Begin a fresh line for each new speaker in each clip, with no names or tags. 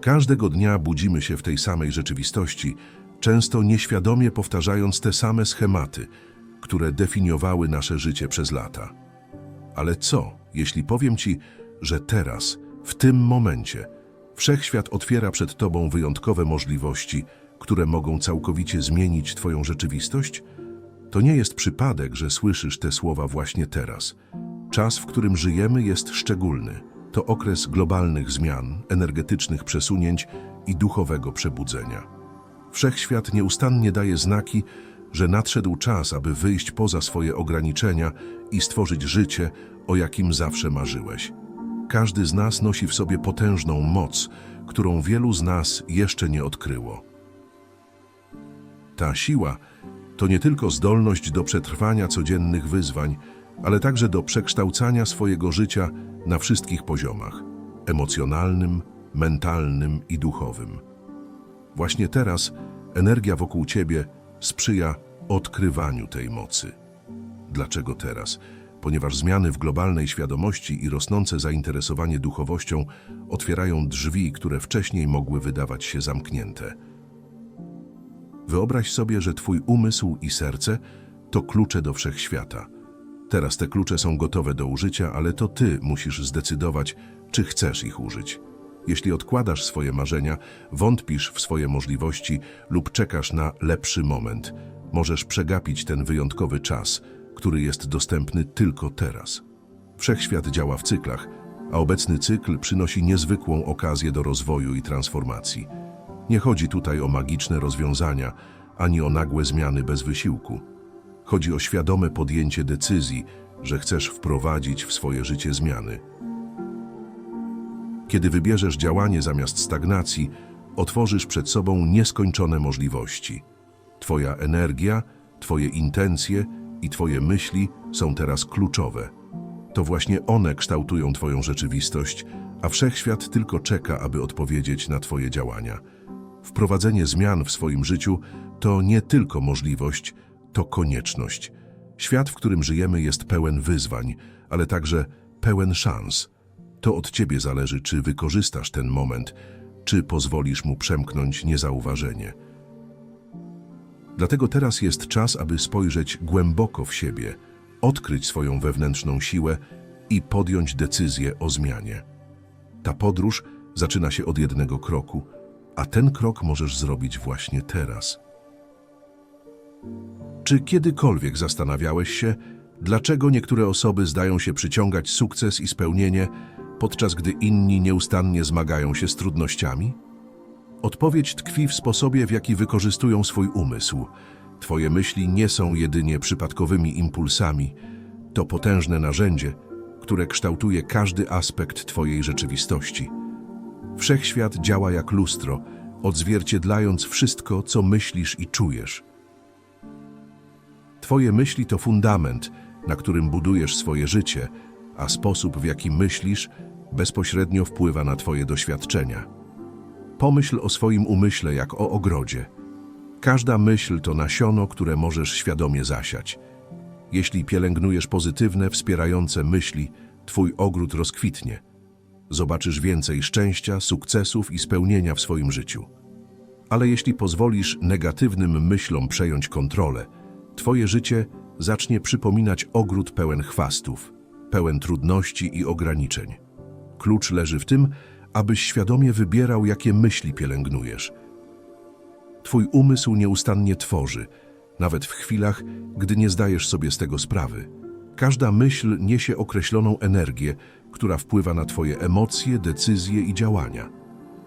Każdego dnia budzimy się w tej samej rzeczywistości, często nieświadomie powtarzając te same schematy, które definiowały nasze życie przez lata. Ale co, jeśli powiem Ci, że teraz, w tym momencie, wszechświat otwiera przed Tobą wyjątkowe możliwości, które mogą całkowicie zmienić Twoją rzeczywistość? To nie jest przypadek, że słyszysz te słowa właśnie teraz. Czas, w którym żyjemy, jest szczególny. To okres globalnych zmian, energetycznych przesunięć i duchowego przebudzenia. Wszechświat nieustannie daje znaki, że nadszedł czas, aby wyjść poza swoje ograniczenia i stworzyć życie, o jakim zawsze marzyłeś. Każdy z nas nosi w sobie potężną moc, którą wielu z nas jeszcze nie odkryło. Ta siła to nie tylko zdolność do przetrwania codziennych wyzwań, ale także do przekształcania swojego życia na wszystkich poziomach emocjonalnym, mentalnym i duchowym. Właśnie teraz energia wokół ciebie sprzyja odkrywaniu tej mocy. Dlaczego teraz? Ponieważ zmiany w globalnej świadomości i rosnące zainteresowanie duchowością otwierają drzwi, które wcześniej mogły wydawać się zamknięte. Wyobraź sobie, że twój umysł i serce to klucze do wszechświata. Teraz te klucze są gotowe do użycia, ale to ty musisz zdecydować, czy chcesz ich użyć. Jeśli odkładasz swoje marzenia, wątpisz w swoje możliwości lub czekasz na lepszy moment, możesz przegapić ten wyjątkowy czas, który jest dostępny tylko teraz. Wszechświat działa w cyklach, a obecny cykl przynosi niezwykłą okazję do rozwoju i transformacji. Nie chodzi tutaj o magiczne rozwiązania, ani o nagłe zmiany bez wysiłku. Chodzi o świadome podjęcie decyzji, że chcesz wprowadzić w swoje życie zmiany. Kiedy wybierzesz działanie zamiast stagnacji, otworzysz przed sobą nieskończone możliwości. Twoja energia, Twoje intencje i Twoje myśli są teraz kluczowe. To właśnie one kształtują Twoją rzeczywistość, a wszechświat tylko czeka, aby odpowiedzieć na Twoje działania. Wprowadzenie zmian w swoim życiu to nie tylko możliwość, to konieczność. Świat, w którym żyjemy, jest pełen wyzwań, ale także pełen szans. To od ciebie zależy, czy wykorzystasz ten moment, czy pozwolisz mu przemknąć niezauważenie. Dlatego teraz jest czas, aby spojrzeć głęboko w siebie, odkryć swoją wewnętrzną siłę i podjąć decyzję o zmianie. Ta podróż zaczyna się od jednego kroku, a ten krok możesz zrobić właśnie teraz. Czy kiedykolwiek zastanawiałeś się, dlaczego niektóre osoby zdają się przyciągać sukces i spełnienie, podczas gdy inni nieustannie zmagają się z trudnościami? Odpowiedź tkwi w sposobie, w jaki wykorzystują swój umysł. Twoje myśli nie są jedynie przypadkowymi impulsami, to potężne narzędzie, które kształtuje każdy aspekt Twojej rzeczywistości. Wszechświat działa jak lustro, odzwierciedlając wszystko, co myślisz i czujesz. Twoje myśli to fundament, na którym budujesz swoje życie, a sposób, w jaki myślisz, bezpośrednio wpływa na Twoje doświadczenia. Pomyśl o swoim umyśle jak o ogrodzie. Każda myśl to nasiono, które możesz świadomie zasiać. Jeśli pielęgnujesz pozytywne, wspierające myśli, Twój ogród rozkwitnie. Zobaczysz więcej szczęścia, sukcesów i spełnienia w swoim życiu. Ale jeśli pozwolisz negatywnym myślom przejąć kontrolę, Twoje życie zacznie przypominać ogród pełen chwastów, pełen trudności i ograniczeń. Klucz leży w tym, abyś świadomie wybierał, jakie myśli pielęgnujesz. Twój umysł nieustannie tworzy, nawet w chwilach, gdy nie zdajesz sobie z tego sprawy. Każda myśl niesie określoną energię, która wpływa na Twoje emocje, decyzje i działania.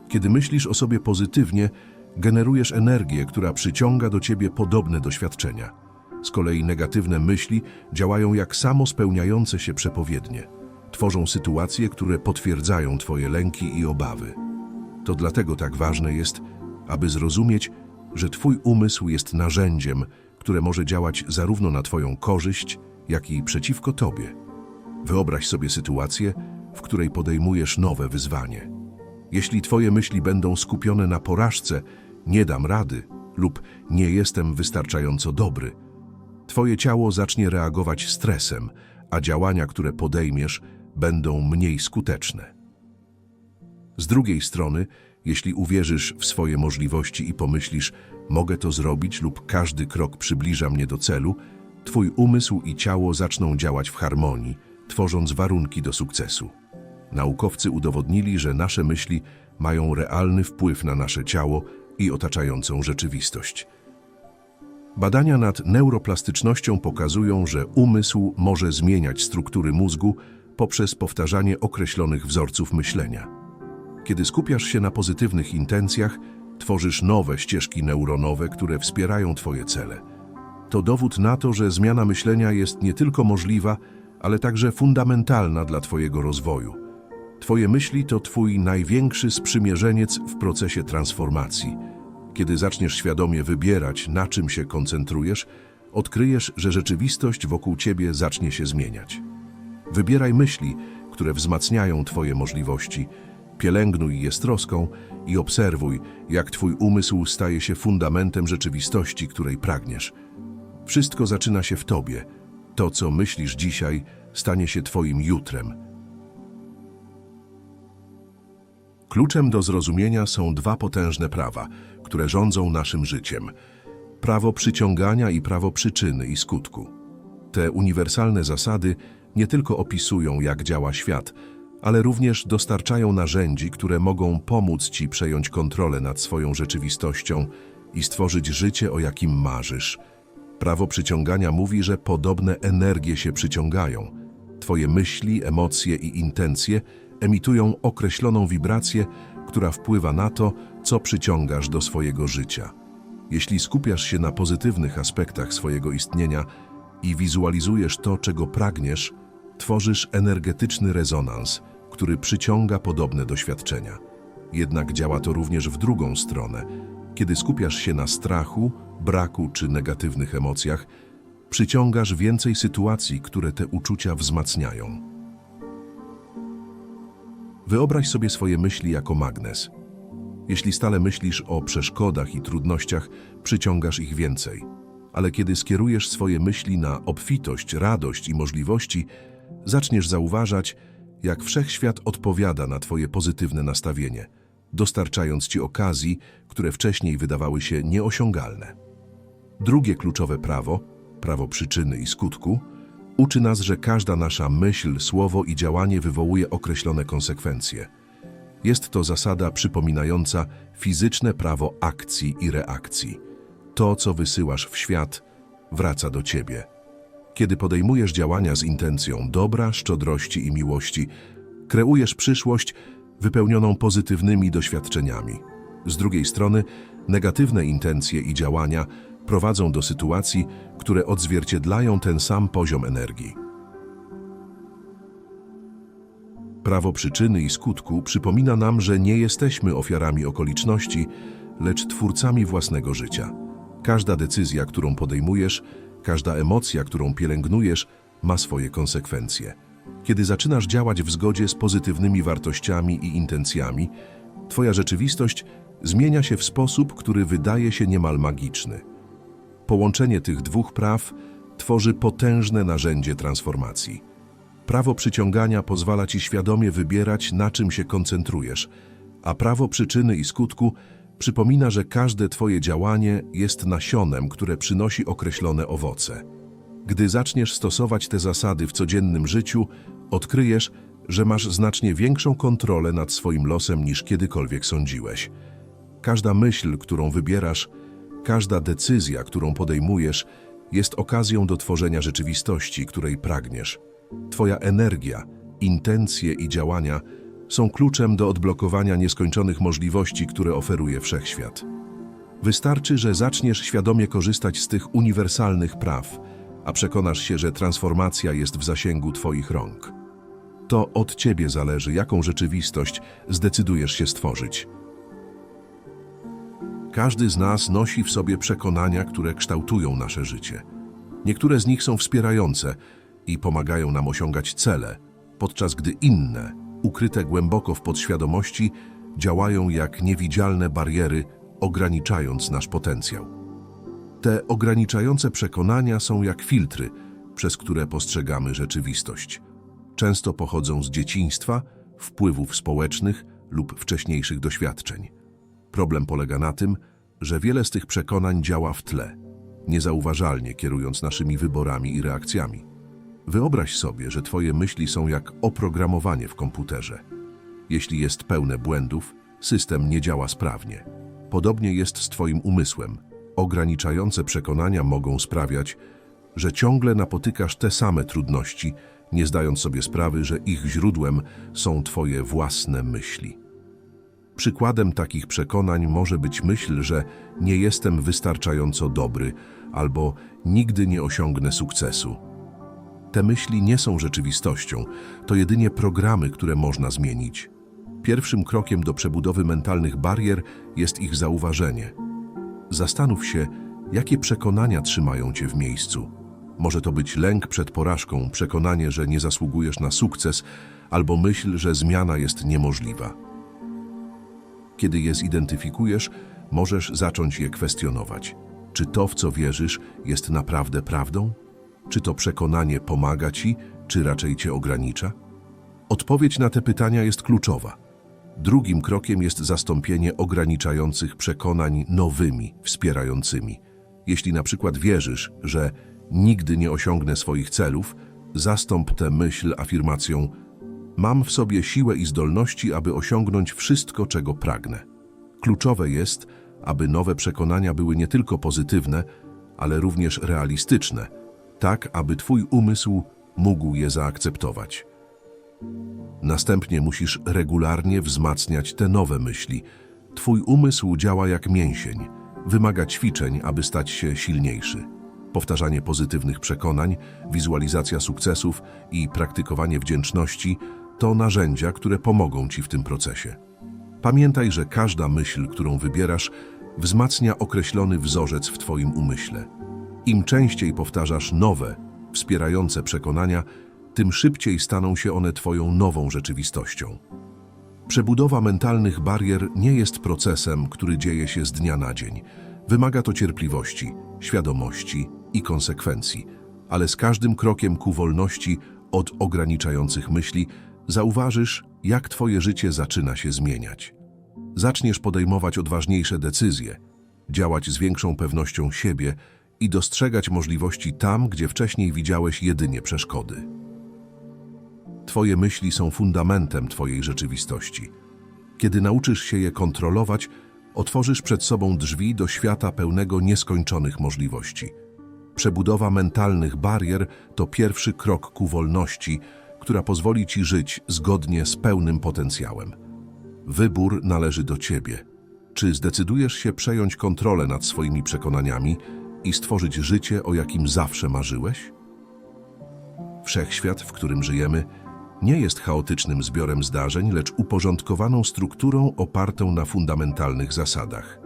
Kiedy myślisz o sobie pozytywnie, generujesz energię, która przyciąga do Ciebie podobne doświadczenia. Z kolei negatywne myśli działają jak samo spełniające się przepowiednie. Tworzą sytuacje, które potwierdzają Twoje lęki i obawy. To dlatego tak ważne jest, aby zrozumieć, że Twój umysł jest narzędziem, które może działać zarówno na Twoją korzyść, jak i przeciwko Tobie. Wyobraź sobie sytuację, w której podejmujesz nowe wyzwanie. Jeśli Twoje myśli będą skupione na porażce, nie dam rady lub nie jestem wystarczająco dobry, Twoje ciało zacznie reagować stresem, a działania, które podejmiesz, będą mniej skuteczne. Z drugiej strony, Jeśli uwierzysz w swoje możliwości i pomyślisz, mogę to zrobić lub każdy krok przybliża mnie do celu, twój umysł i ciało zaczną działać w harmonii, tworząc warunki do sukcesu. Naukowcy udowodnili, że nasze myśli mają realny wpływ na nasze ciało i otaczającą rzeczywistość. Badania nad neuroplastycznością pokazują, że umysł może zmieniać struktury mózgu poprzez powtarzanie określonych wzorców myślenia. Kiedy skupiasz się na pozytywnych intencjach, tworzysz nowe ścieżki neuronowe, które wspierają Twoje cele. To dowód na to, że zmiana myślenia jest nie tylko możliwa, ale także fundamentalna dla Twojego rozwoju. Twoje myśli to Twój największy sprzymierzeniec w procesie transformacji. Kiedy zaczniesz świadomie wybierać, na czym się koncentrujesz, odkryjesz, że rzeczywistość wokół Ciebie zacznie się zmieniać. Wybieraj myśli, które wzmacniają Twoje możliwości, pielęgnuj je z troską i obserwuj, jak Twój umysł staje się fundamentem rzeczywistości, której pragniesz. Wszystko zaczyna się w Tobie. To, co myślisz dzisiaj, stanie się Twoim jutrem. Kluczem do zrozumienia są dwa potężne prawa, które rządzą naszym życiem. Prawo przyciągania i prawo przyczyny i skutku. Te uniwersalne zasady nie tylko opisują, jak działa świat, ale również dostarczają narzędzi, które mogą pomóc Ci przejąć kontrolę nad swoją rzeczywistością i stworzyć życie, o jakim marzysz. Prawo przyciągania mówi, że podobne energie się przyciągają. Twoje myśli, emocje i intencje emitują określoną wibrację, która wpływa na to, co przyciągasz do swojego życia. Jeśli skupiasz się na pozytywnych aspektach swojego istnienia i wizualizujesz to, czego pragniesz, tworzysz energetyczny rezonans, który przyciąga podobne doświadczenia. Jednak działa to również w drugą stronę. Kiedy skupiasz się na strachu, braku czy negatywnych emocjach, przyciągasz więcej sytuacji, które te uczucia wzmacniają. Wyobraź sobie swoje myśli jako magnes. Jeśli stale myślisz o przeszkodach i trudnościach, przyciągasz ich więcej. Ale kiedy skierujesz swoje myśli na obfitość, radość i możliwości, zaczniesz zauważać, jak wszechświat odpowiada na Twoje pozytywne nastawienie, dostarczając Ci okazji, które wcześniej wydawały się nieosiągalne. Drugie kluczowe prawo, prawo przyczyny i skutku, uczy nas, że każda nasza myśl, słowo i działanie wywołuje określone konsekwencje. Jest to zasada przypominająca fizyczne prawo akcji i reakcji. To, co wysyłasz w świat, wraca do Ciebie. Kiedy podejmujesz działania z intencją dobra, szczodrości i miłości, kreujesz przyszłość wypełnioną pozytywnymi doświadczeniami. Z drugiej strony, negatywne intencje i działania prowadzą do sytuacji, które odzwierciedlają ten sam poziom energii. Prawo przyczyny i skutku przypomina nam, że nie jesteśmy ofiarami okoliczności, lecz twórcami własnego życia. Każda decyzja, którą podejmujesz, każda emocja, którą pielęgnujesz, ma swoje konsekwencje. Kiedy zaczynasz działać w zgodzie z pozytywnymi wartościami i intencjami, Twoja rzeczywistość zmienia się w sposób, który wydaje się niemal magiczny. Połączenie tych dwóch praw tworzy potężne narzędzie transformacji. Prawo przyciągania pozwala Ci świadomie wybierać, na czym się koncentrujesz, a prawo przyczyny i skutku przypomina, że każde Twoje działanie jest nasionem, które przynosi określone owoce. Gdy zaczniesz stosować te zasady w codziennym życiu, odkryjesz, że masz znacznie większą kontrolę nad swoim losem niż kiedykolwiek sądziłeś. Każda myśl, którą wybierasz, każda decyzja, którą podejmujesz, jest okazją do tworzenia rzeczywistości, której pragniesz. Twoja energia, intencje i działania są kluczem do odblokowania nieskończonych możliwości, które oferuje wszechświat. Wystarczy, że zaczniesz świadomie korzystać z tych uniwersalnych praw, a przekonasz się, że transformacja jest w zasięgu Twoich rąk. To od Ciebie zależy, jaką rzeczywistość zdecydujesz się stworzyć. Każdy z nas nosi w sobie przekonania, które kształtują nasze życie. Niektóre z nich są wspierające i pomagają nam osiągać cele, podczas gdy inne, ukryte głęboko w podświadomości, działają jak niewidzialne bariery, ograniczając nasz potencjał. Te ograniczające przekonania są jak filtry, przez które postrzegamy rzeczywistość. Często pochodzą z dzieciństwa, wpływów społecznych lub wcześniejszych doświadczeń. Problem polega na tym, że wiele z tych przekonań działa w tle, niezauważalnie kierując naszymi wyborami i reakcjami. Wyobraź sobie, że Twoje myśli są jak oprogramowanie w komputerze. Jeśli jest pełne błędów, system nie działa sprawnie. Podobnie jest z Twoim umysłem. Ograniczające przekonania mogą sprawiać, że ciągle napotykasz te same trudności, nie zdając sobie sprawy, że ich źródłem są Twoje własne myśli. Przykładem takich przekonań może być myśl, że nie jestem wystarczająco dobry albo nigdy nie osiągnę sukcesu. Te myśli nie są rzeczywistością, to jedynie programy, które można zmienić. Pierwszym krokiem do przebudowy mentalnych barier jest ich zauważenie. Zastanów się, jakie przekonania trzymają cię w miejscu. Może to być lęk przed porażką, przekonanie, że nie zasługujesz na sukces, albo myśl, że zmiana jest niemożliwa. Kiedy je zidentyfikujesz, możesz zacząć je kwestionować. Czy to, w co wierzysz, jest naprawdę prawdą? Czy to przekonanie pomaga ci, czy raczej cię ogranicza? Odpowiedź na te pytania jest kluczowa. Drugim krokiem jest zastąpienie ograniczających przekonań nowymi, wspierającymi. Jeśli na przykład wierzysz, że nigdy nie osiągnę swoich celów, zastąp tę myśl afirmacją Mam w sobie siłę i zdolności, aby osiągnąć wszystko, czego pragnę. Kluczowe jest, aby nowe przekonania były nie tylko pozytywne, ale również realistyczne, tak aby Twój umysł mógł je zaakceptować. Następnie musisz regularnie wzmacniać te nowe myśli. Twój umysł działa jak mięsień, wymaga ćwiczeń, aby stać się silniejszy. Powtarzanie pozytywnych przekonań, wizualizacja sukcesów i praktykowanie wdzięczności to narzędzia, które pomogą Ci w tym procesie. Pamiętaj, że każda myśl, którą wybierasz, wzmacnia określony wzorzec w Twoim umyśle. Im częściej powtarzasz nowe, wspierające przekonania, tym szybciej staną się one Twoją nową rzeczywistością. Przebudowa mentalnych barier nie jest procesem, który dzieje się z dnia na dzień. Wymaga to cierpliwości, świadomości i konsekwencji, ale z każdym krokiem ku wolności od ograniczających myśli zauważysz, jak Twoje życie zaczyna się zmieniać. Zaczniesz podejmować odważniejsze decyzje, działać z większą pewnością siebie i dostrzegać możliwości tam, gdzie wcześniej widziałeś jedynie przeszkody. Twoje myśli są fundamentem Twojej rzeczywistości. Kiedy nauczysz się je kontrolować, otworzysz przed sobą drzwi do świata pełnego nieskończonych możliwości. Przebudowa mentalnych barier to pierwszy krok ku wolności, która pozwoli Ci żyć zgodnie z pełnym potencjałem. Wybór należy do Ciebie. Czy zdecydujesz się przejąć kontrolę nad swoimi przekonaniami i stworzyć życie, o jakim zawsze marzyłeś? Wszechświat, w którym żyjemy, nie jest chaotycznym zbiorem zdarzeń, lecz uporządkowaną strukturą opartą na fundamentalnych zasadach.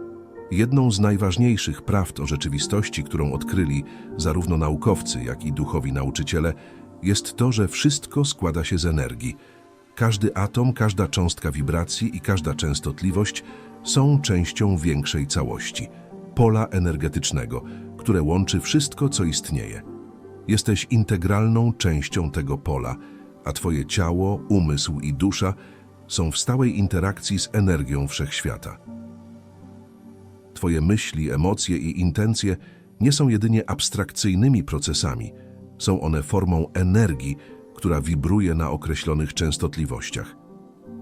Jedną z najważniejszych prawd o rzeczywistości, którą odkryli zarówno naukowcy, jak i duchowi nauczyciele, jest to, że wszystko składa się z energii. Każdy atom, każda cząstka wibracji i każda częstotliwość są częścią większej całości pola energetycznego, które łączy wszystko, co istnieje. Jesteś integralną częścią tego pola, a Twoje ciało, umysł i dusza są w stałej interakcji z energią wszechświata. Twoje myśli, emocje i intencje nie są jedynie abstrakcyjnymi procesami – są one formą energii, która wibruje na określonych częstotliwościach.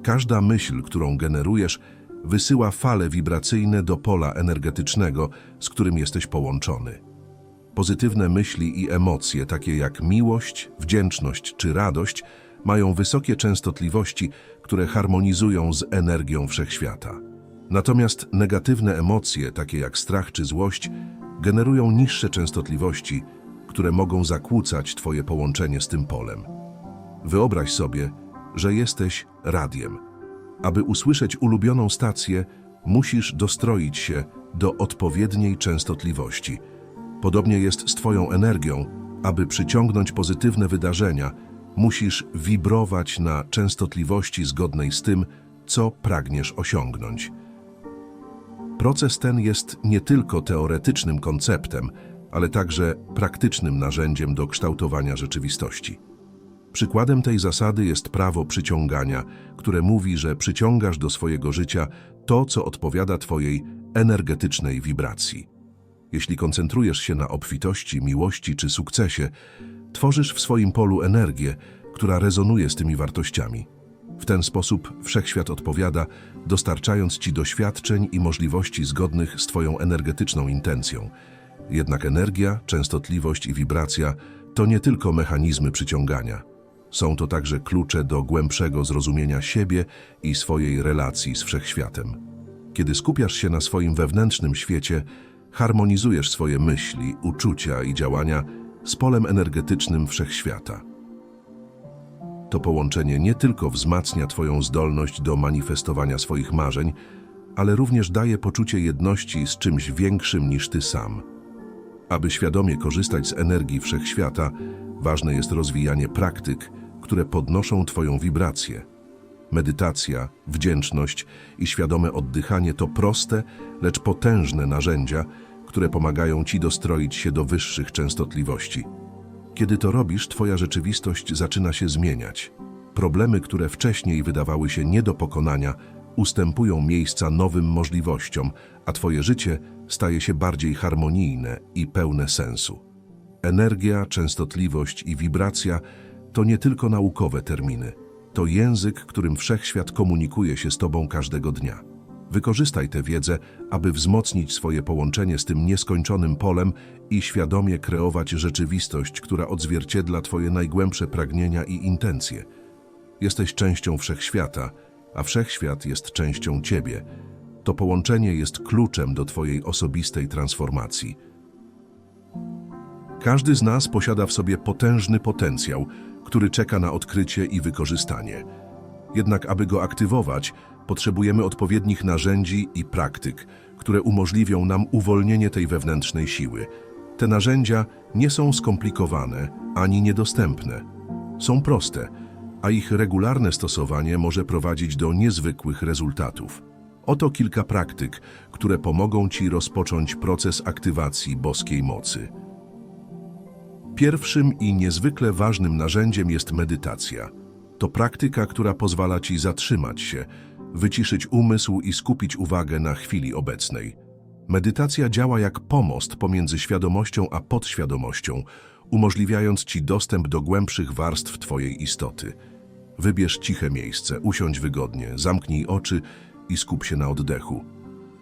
Każda myśl, którą generujesz, wysyła fale wibracyjne do pola energetycznego, z którym jesteś połączony. Pozytywne myśli i emocje, takie jak miłość, wdzięczność czy radość, mają wysokie częstotliwości, które harmonizują z energią wszechświata. Natomiast negatywne emocje, takie jak strach czy złość, generują niższe częstotliwości, które mogą zakłócać Twoje połączenie z tym polem. Wyobraź sobie, że jesteś radiem. Aby usłyszeć ulubioną stację, musisz dostroić się do odpowiedniej częstotliwości. Podobnie jest z Twoją energią. Aby przyciągnąć pozytywne wydarzenia, musisz wibrować na częstotliwości zgodnej z tym, co pragniesz osiągnąć. Proces ten jest nie tylko teoretycznym konceptem, ale także praktycznym narzędziem do kształtowania rzeczywistości. Przykładem tej zasady jest prawo przyciągania, które mówi, że przyciągasz do swojego życia to, co odpowiada Twojej energetycznej wibracji. Jeśli koncentrujesz się na obfitości, miłości czy sukcesie, tworzysz w swoim polu energię, która rezonuje z tymi wartościami. W ten sposób wszechświat odpowiada, dostarczając ci doświadczeń i możliwości zgodnych z Twoją energetyczną intencją. Jednak energia, częstotliwość i wibracja to nie tylko mechanizmy przyciągania. Są to także klucze do głębszego zrozumienia siebie i swojej relacji z wszechświatem. Kiedy skupiasz się na swoim wewnętrznym świecie, harmonizujesz swoje myśli, uczucia i działania z polem energetycznym wszechświata. To połączenie nie tylko wzmacnia Twoją zdolność do manifestowania swoich marzeń, ale również daje poczucie jedności z czymś większym niż Ty sam. Aby świadomie korzystać z energii wszechświata, ważne jest rozwijanie praktyk, które podnoszą Twoją wibrację. Medytacja, wdzięczność i świadome oddychanie to proste, lecz potężne narzędzia, które pomagają Ci dostroić się do wyższych częstotliwości. Kiedy to robisz, Twoja rzeczywistość zaczyna się zmieniać. Problemy, które wcześniej wydawały się nie do pokonania, ustępują miejsca nowym możliwościom, a Twoje życie staje się bardziej harmonijne i pełne sensu. Energia, częstotliwość i wibracja to nie tylko naukowe terminy. To język, którym wszechświat komunikuje się z Tobą każdego dnia. Wykorzystaj tę wiedzę, aby wzmocnić swoje połączenie z tym nieskończonym polem i świadomie kreować rzeczywistość, która odzwierciedla Twoje najgłębsze pragnienia i intencje. Jesteś częścią wszechświata, a wszechświat jest częścią Ciebie. To połączenie jest kluczem do Twojej osobistej transformacji. Każdy z nas posiada w sobie potężny potencjał, który czeka na odkrycie i wykorzystanie. Jednak aby go aktywować, potrzebujemy odpowiednich narzędzi i praktyk, które umożliwią nam uwolnienie tej wewnętrznej siły. Te narzędzia nie są skomplikowane ani niedostępne. Są proste, a ich regularne stosowanie może prowadzić do niezwykłych rezultatów. Oto kilka praktyk, które pomogą Ci rozpocząć proces aktywacji boskiej mocy. Pierwszym i niezwykle ważnym narzędziem jest medytacja. To praktyka, która pozwala Ci zatrzymać się, wyciszyć umysł i skupić uwagę na chwili obecnej. Medytacja działa jak pomost pomiędzy świadomością a podświadomością, umożliwiając Ci dostęp do głębszych warstw Twojej istoty. Wybierz ciche miejsce, usiądź wygodnie, zamknij oczy i skup się na oddechu.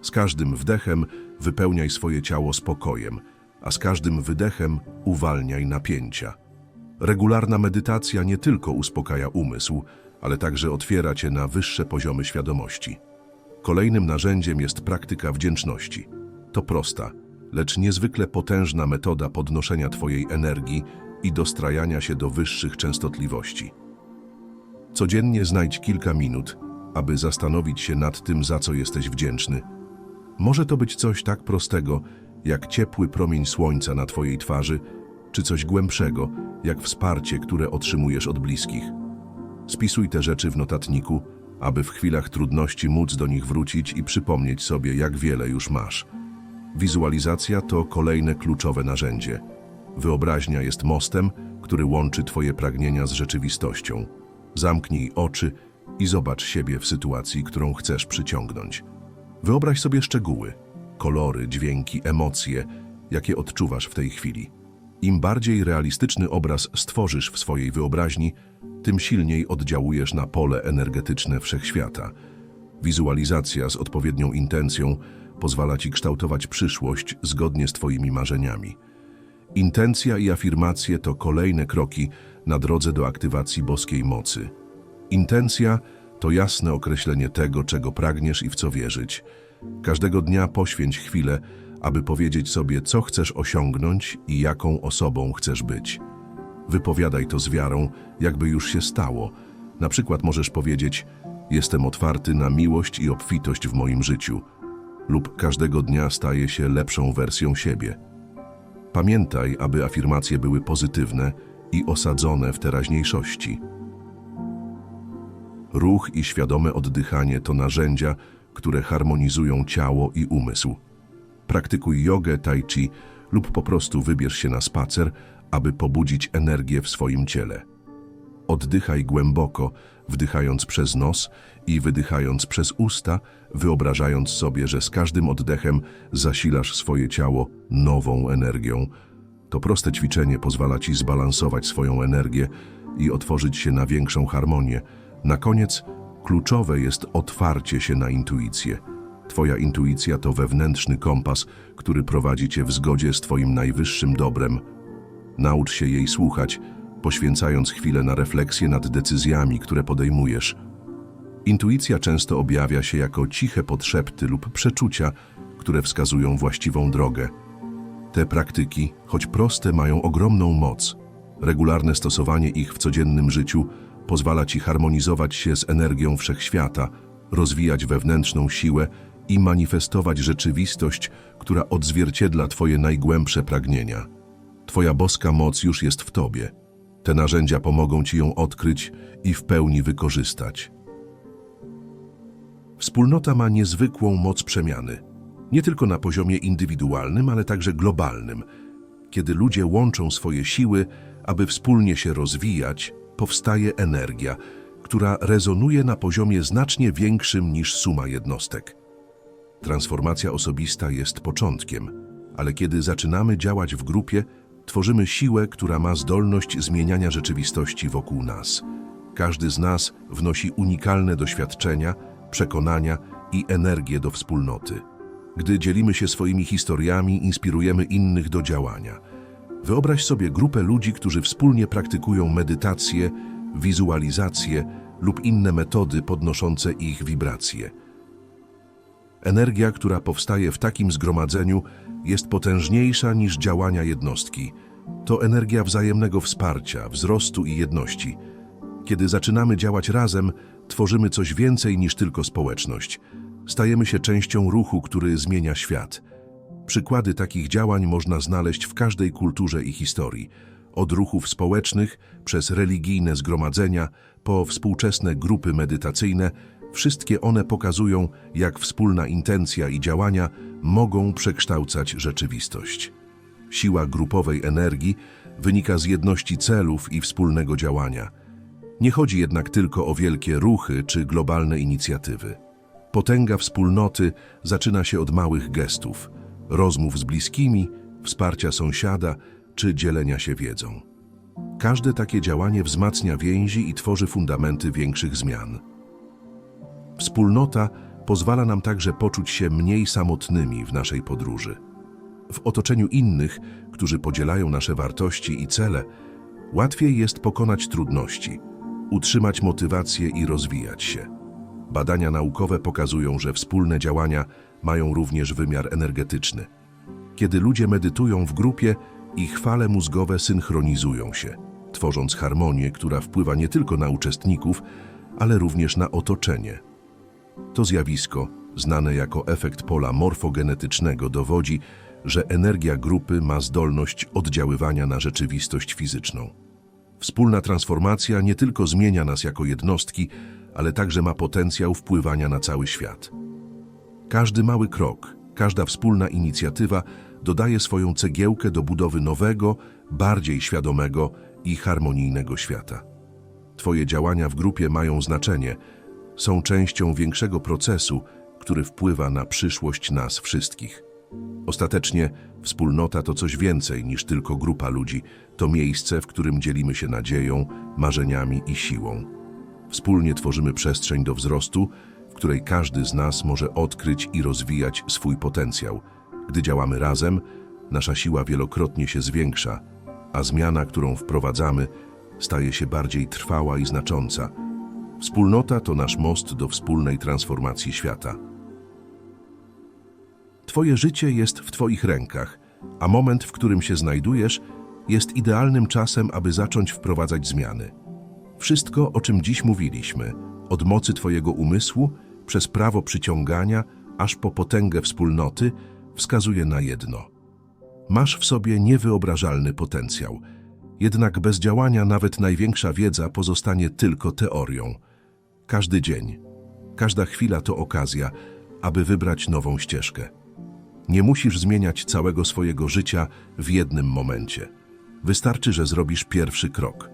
Z każdym wdechem wypełniaj swoje ciało spokojem, a z każdym wydechem uwalniaj napięcia. Regularna medytacja nie tylko uspokaja umysł, ale także otwiera cię na wyższe poziomy świadomości. Kolejnym narzędziem jest praktyka wdzięczności. To prosta, lecz niezwykle potężna metoda podnoszenia Twojej energii i dostrajania się do wyższych częstotliwości. Codziennie znajdź kilka minut, aby zastanowić się nad tym, za co jesteś wdzięczny. Może to być coś tak prostego, jak ciepły promień słońca na Twojej twarzy, czy coś głębszego, jak wsparcie, które otrzymujesz od bliskich. Spisuj te rzeczy w notatniku, aby w chwilach trudności móc do nich wrócić i przypomnieć sobie, jak wiele już masz. Wizualizacja to kolejne kluczowe narzędzie. Wyobraźnia jest mostem, który łączy Twoje pragnienia z rzeczywistością. Zamknij oczy i zobacz siebie w sytuacji, którą chcesz przyciągnąć. Wyobraź sobie szczegóły, kolory, dźwięki, emocje, jakie odczuwasz w tej chwili. Im bardziej realistyczny obraz stworzysz w swojej wyobraźni, tym silniej oddziałujesz na pole energetyczne wszechświata. Wizualizacja z odpowiednią intencją pozwala Ci kształtować przyszłość zgodnie z Twoimi marzeniami. Intencja i afirmacje to kolejne kroki na drodze do aktywacji boskiej mocy. Intencja to jasne określenie tego, czego pragniesz i w co wierzyć. Każdego dnia poświęć chwilę, aby powiedzieć sobie, co chcesz osiągnąć i jaką osobą chcesz być. Wypowiadaj to z wiarą, jakby już się stało. Na przykład możesz powiedzieć: Jestem otwarty na miłość i obfitość w moim życiu, lub każdego dnia staję się lepszą wersją siebie. Pamiętaj, aby afirmacje były pozytywne i osadzone w teraźniejszości. Ruch i świadome oddychanie to narzędzia, które harmonizują ciało i umysł. Praktykuj jogę, tai chi lub po prostu wybierz się na spacer, aby pobudzić energię w swoim ciele. Oddychaj głęboko, wdychając przez nos i wydychając przez usta, wyobrażając sobie, że z każdym oddechem zasilasz swoje ciało nową energią. To proste ćwiczenie pozwala Ci zbalansować swoją energię i otworzyć się na większą harmonię. Na koniec kluczowe jest otwarcie się na intuicję. Twoja intuicja to wewnętrzny kompas, który prowadzi Cię w zgodzie z Twoim najwyższym dobrem. Naucz się jej słuchać, poświęcając chwilę na refleksję nad decyzjami, które podejmujesz. Intuicja często objawia się jako ciche podszepty lub przeczucia, które wskazują właściwą drogę. Te praktyki, choć proste, mają ogromną moc. Regularne stosowanie ich w codziennym życiu pozwala Ci harmonizować się z energią wszechświata, rozwijać wewnętrzną siłę i manifestować rzeczywistość, która odzwierciedla Twoje najgłębsze pragnienia. Twoja boska moc już jest w Tobie. Te narzędzia pomogą Ci ją odkryć i w pełni wykorzystać. Wspólnota ma niezwykłą moc przemiany. Nie tylko na poziomie indywidualnym, ale także globalnym. Kiedy ludzie łączą swoje siły, aby wspólnie się rozwijać, powstaje energia, która rezonuje na poziomie znacznie większym niż suma jednostek. Transformacja osobista jest początkiem, ale kiedy zaczynamy działać w grupie, tworzymy siłę, która ma zdolność zmieniania rzeczywistości wokół nas. Każdy z nas wnosi unikalne doświadczenia, przekonania i energię do wspólnoty. Gdy dzielimy się swoimi historiami, inspirujemy innych do działania. Wyobraź sobie grupę ludzi, którzy wspólnie praktykują medytację, wizualizację lub inne metody podnoszące ich wibracje. Energia, która powstaje w takim zgromadzeniu, jest potężniejsza niż działania jednostki. To energia wzajemnego wsparcia, wzrostu i jedności. Kiedy zaczynamy działać razem, tworzymy coś więcej niż tylko społeczność. Stajemy się częścią ruchu, który zmienia świat. Przykłady takich działań można znaleźć w każdej kulturze i historii. Od ruchów społecznych, przez religijne zgromadzenia, po współczesne grupy medytacyjne, wszystkie one pokazują, jak wspólna intencja i działania mogą przekształcać rzeczywistość. Siła grupowej energii wynika z jedności celów i wspólnego działania. Nie chodzi jednak tylko o wielkie ruchy czy globalne inicjatywy. Potęga wspólnoty zaczyna się od małych gestów, rozmów z bliskimi, wsparcia sąsiada czy dzielenia się wiedzą. Każde takie działanie wzmacnia więzi i tworzy fundamenty większych zmian. Wspólnota pozwala nam także poczuć się mniej samotnymi w naszej podróży. W otoczeniu innych, którzy podzielają nasze wartości i cele, łatwiej jest pokonać trudności, utrzymać motywację i rozwijać się. Badania naukowe pokazują, że wspólne działania mają również wymiar energetyczny. Kiedy ludzie medytują w grupie, ich fale mózgowe synchronizują się, tworząc harmonię, która wpływa nie tylko na uczestników, ale również na otoczenie. To zjawisko, znane jako efekt pola morfogenetycznego, dowodzi, że energia grupy ma zdolność oddziaływania na rzeczywistość fizyczną. Wspólna transformacja nie tylko zmienia nas jako jednostki, ale także ma potencjał wpływania na cały świat. Każdy mały krok, każda wspólna inicjatywa dodaje swoją cegiełkę do budowy nowego, bardziej świadomego i harmonijnego świata. Twoje działania w grupie mają znaczenie, są częścią większego procesu, który wpływa na przyszłość nas wszystkich. Ostatecznie wspólnota to coś więcej niż tylko grupa ludzi, to miejsce, w którym dzielimy się nadzieją, marzeniami i siłą. Wspólnie tworzymy przestrzeń do wzrostu, której każdy z nas może odkryć i rozwijać swój potencjał. Gdy działamy razem, nasza siła wielokrotnie się zwiększa, a zmiana, którą wprowadzamy, staje się bardziej trwała i znacząca. Wspólnota to nasz most do wspólnej transformacji świata. Twoje życie jest w Twoich rękach, a moment, w którym się znajdujesz, jest idealnym czasem, aby zacząć wprowadzać zmiany. Wszystko, o czym dziś mówiliśmy, od mocy Twojego umysłu, przez prawo przyciągania, aż po potęgę wspólnoty, wskazuje na jedno. Masz w sobie niewyobrażalny potencjał, jednak bez działania nawet największa wiedza pozostanie tylko teorią. Każdy dzień, każda chwila to okazja, aby wybrać nową ścieżkę. Nie musisz zmieniać całego swojego życia w jednym momencie. Wystarczy, że zrobisz pierwszy krok.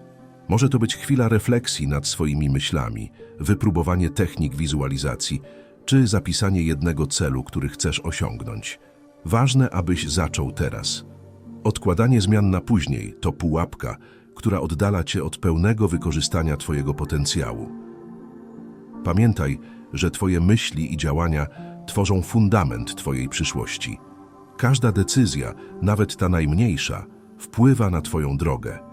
Może to być chwila refleksji nad swoimi myślami, wypróbowanie technik wizualizacji, czy zapisanie jednego celu, który chcesz osiągnąć. Ważne, abyś zaczął teraz. Odkładanie zmian na później to pułapka, która oddala cię od pełnego wykorzystania twojego potencjału. Pamiętaj, że twoje myśli i działania tworzą fundament twojej przyszłości. Każda decyzja, nawet ta najmniejsza, wpływa na twoją drogę.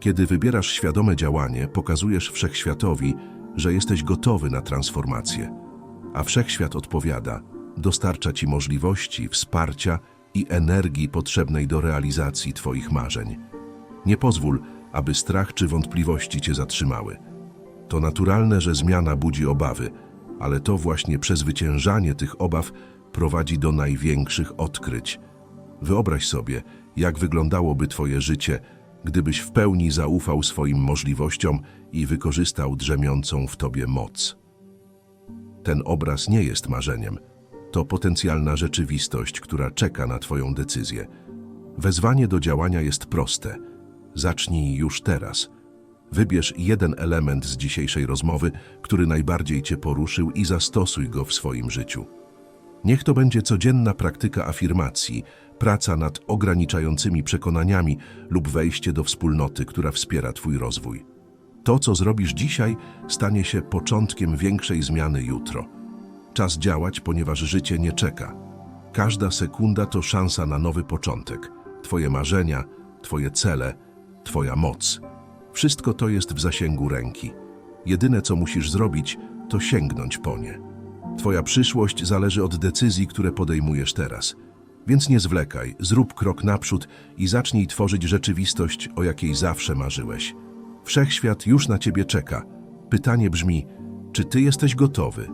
Kiedy wybierasz świadome działanie, pokazujesz wszechświatowi, że jesteś gotowy na transformację. A wszechświat odpowiada, dostarcza ci możliwości, wsparcia i energii potrzebnej do realizacji twoich marzeń. Nie pozwól, aby strach czy wątpliwości cię zatrzymały. To naturalne, że zmiana budzi obawy, ale to właśnie przezwyciężanie tych obaw prowadzi do największych odkryć. Wyobraź sobie, jak wyglądałoby Twoje życie, gdybyś w pełni zaufał swoim możliwościom i wykorzystał drzemiącą w Tobie moc. Ten obraz nie jest marzeniem. To potencjalna rzeczywistość, która czeka na Twoją decyzję. Wezwanie do działania jest proste. Zacznij już teraz. Wybierz jeden element z dzisiejszej rozmowy, który najbardziej Cię poruszył i zastosuj go w swoim życiu. Niech to będzie codzienna praktyka afirmacji, praca nad ograniczającymi przekonaniami lub wejście do wspólnoty, która wspiera Twój rozwój. To, co zrobisz dzisiaj, stanie się początkiem większej zmiany jutro. Czas działać, ponieważ życie nie czeka. Każda sekunda to szansa na nowy początek. Twoje marzenia, Twoje cele, Twoja moc. Wszystko to jest w zasięgu ręki. Jedyne, co musisz zrobić, to sięgnąć po nie. Twoja przyszłość zależy od decyzji, które podejmujesz teraz. Więc nie zwlekaj, zrób krok naprzód i zacznij tworzyć rzeczywistość, o jakiej zawsze marzyłeś. Wszechświat już na ciebie czeka. Pytanie brzmi, czy ty jesteś gotowy?